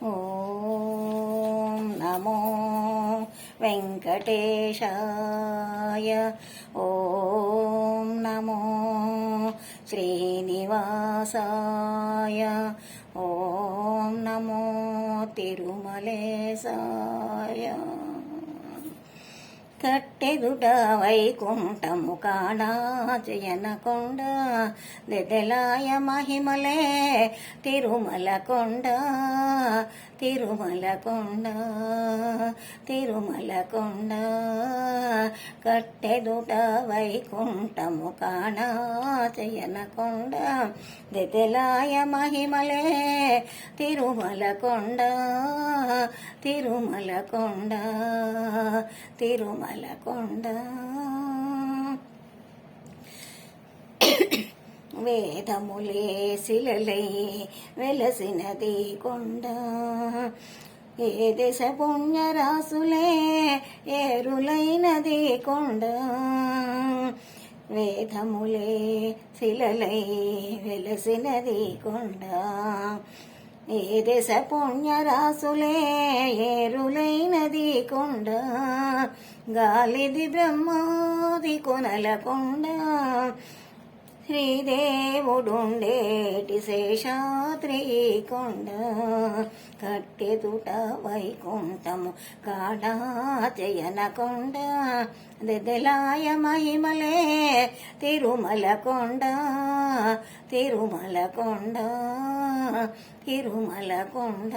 ఓం నమో వెంకటేశాయ ఓం నమో శ్రీనివాసాయ ఓం నమో తిరుమలేశాయ cut కట్టెదుట వైకుంఠము కాణా జయనకొండ దెదలాయ మహిమలే తిరుమల కొండ తిరుమల కొండ తిరుమల కొండ కట్టెదుట వైకుంఠము కాణా జయనకొండ దెదలాయ మహిమలే తిరుమల కొండ తిరుమల కొండ తిరుమల కొండ కొండ వేదములే శిలలై వెలసినది కొండ ఏ దశ పుణ్యరాసులే ఏరులైనది కొండ వేదములే శిలలై వెలసినది కొండ ఏ దేశ పుణ్యరాసులే ఏరులైనది కొండ గాలిది బ్రహ్మాది కొనల కొండ. శ్రీదేవుడుండేటి శేషాద్రి కొండ కట్టెదుట వైకుంఠము కాడాచయన కొండ దెదలాయ మహిమలే తిరుమల కొండ తిరుమల కొండ తిరుమల కొండ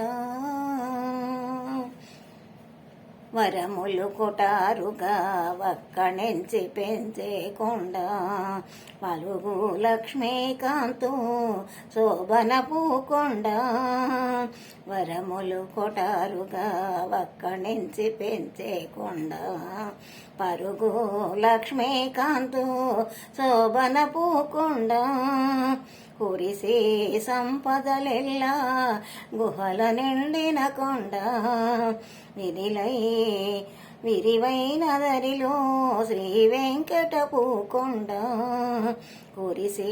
వరములు కొటారుగా వక్కణెంచి పెంచే కొండ. పలుగు లక్ష్మీకాంతు శోభన పూకొండ. వరములు కొటారుగా వక్కణించి పెంచే కొండ. పరుగు లక్ష్మీకాంతు శోభన పూకొండ. కురిసే సంపదలెల్లా గుహల నిండిన కొండ విధిలై విరివైన దరిలో శ్రీ వెంకటపు కొండ కురిసే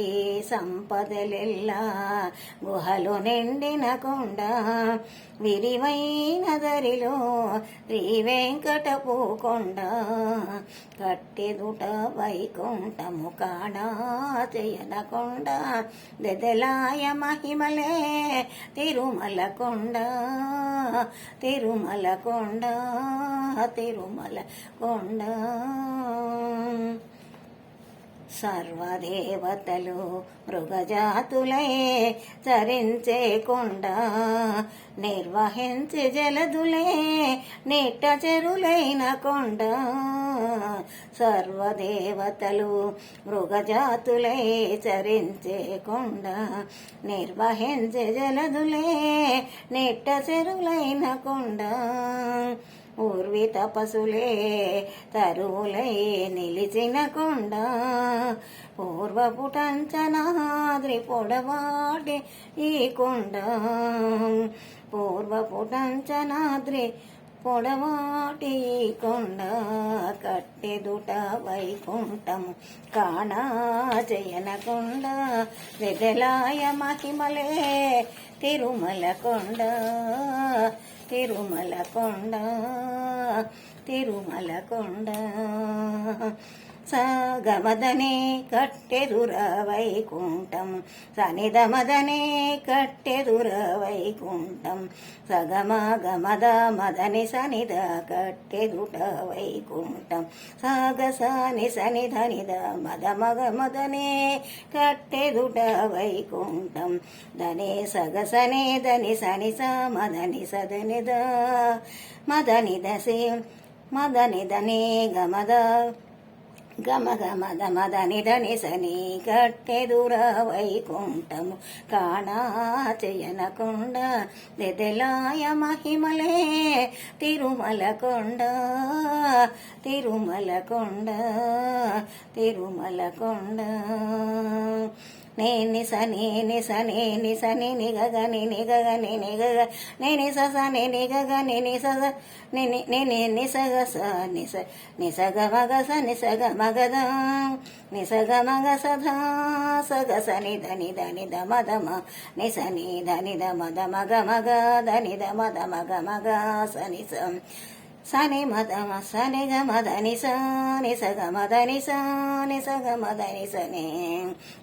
సంపదలెల్లా గుహలు నిండిన కొండ విరివైన దరిలో శ్రీ వెంకటపు కొండ కట్టెదుట వైకుంఠము కాడా చేయన కొండ దెదలాయ మహిమలే తిరుమల కొండ తిరుమల కొండ తిరుమల కొండ. సర్వదేవతలు మృగజాతులే చరించే కొండ నిర్వహించే జలదులే నిట్ట చెరులైన కొండ. సర్వదేవతలు మృగజాతులే చరించే కొండ జలదులే నిట్ట చెరులైన కొండ. ఊర్వి తపసులే తరువులై నిలిచిన కొండ. పూర్వపుటంచనాద్రి పొడవాటి ఈ కొండ. పూర్వపుటంచనాద్రి పొడవాటి కొండ. కట్టెదుట వైకుంఠము కాణా జయన కొండ. వెదలాయ మహిమలే తిరుమల కొండ. తిరుమల కొండ తిరుమల కొండ. సగమదనే కట్టెదుర వైకుంఠం సనిదమదనే కట్టెదుర వైకుంఠం సగమగమద మదని సనిద కట్టెదుట వైకుంఠం సాగసాని సనిధనిద మద మగ మదనే కట్టెదుట వైకుంఠం ధనే సగసనే ధని సని స మదని సదనిద మదని దశే మదని ధనే గమద గమ గమ దమ దని దని సని కట్టెదుర వైకుంఠము. కాణాచయన కొండ దెదలాయ మహిమలే తిరుమల కొండ తిరుమల కొండ తిరుమల కొండ. నే నిస నిస నే నిస నిగగ ని నిగగ ని నిగగ నే నిస స ని నిగగ ని నిస స నిసగ స నిస నిసగ మగ స నిసగ మగద నిసగ మగ సధ సగ స ని ధని ని ధ ని నిస ని ధ ని ధ మ మగ మగ స సని మద సని గ మద ని స ని స గ మద ని స ని మద ని స ని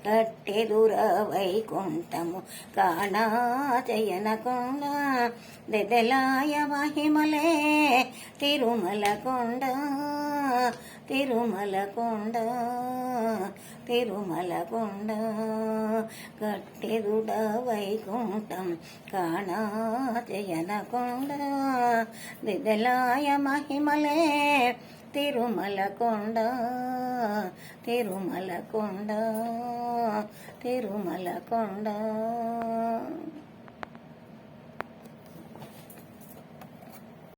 కట్టెదుర వైకుంఠము కాణా జయన కొండ దెదలాయ మహిమలే తిరుమల కొండ తిరుమల కొండ తిరుమల కొండ. కట్టెదుడ వైకుంఠం కాణా జయన కొండ దిదలాయ మహిమలే తిరుమల కొండ తిరుమల కొండ తిరుమల కొండ